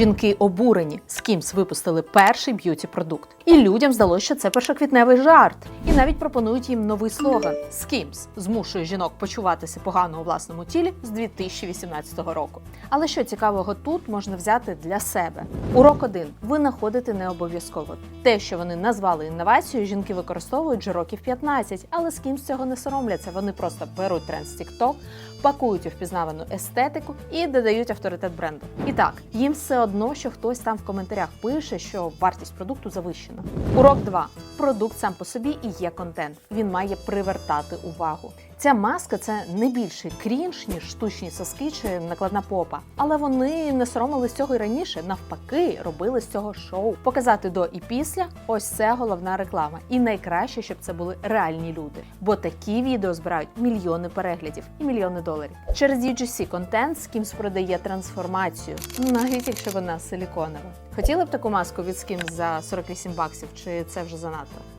Жінки обурені, Skims випустили перший б'юті продукт. І людям здалося, що це першоквітневий жарт. І навіть пропонують їм новий слоган Skims змушує жінок почуватися погано у власному тілі з 2018 року. Але що цікавого тут можна взяти для себе? Урок 1. Ви знаходите не обов'язково. Те, що вони назвали інновацією, жінки використовують вже років 15, але Skims цього не соромляться. Вони просто беруть тренд з TikTok, пакують у впізнавану естетику і додають авторитет бренду. І так, їм все одно, що хтось там в коментарях пише, що вартість продукту завищена. Урок 2. Продукт сам по собі і є контент. Він має привертати увагу. Ця маска це не більший крінж, ніж штучні соски чи накладна попа. Але вони не соромились цього і раніше. Навпаки, робили з цього шоу. Показати до і після ось це головна реклама. І найкраще, щоб це були реальні люди. Бо такі відео збирають мільйони переглядів і мільйони доларів. Через UGC контент Skims продає трансформацію, навіть якщо вона силіконова. Хотіли б таку маску від Skims за 48 баксів, чи це вже занадто?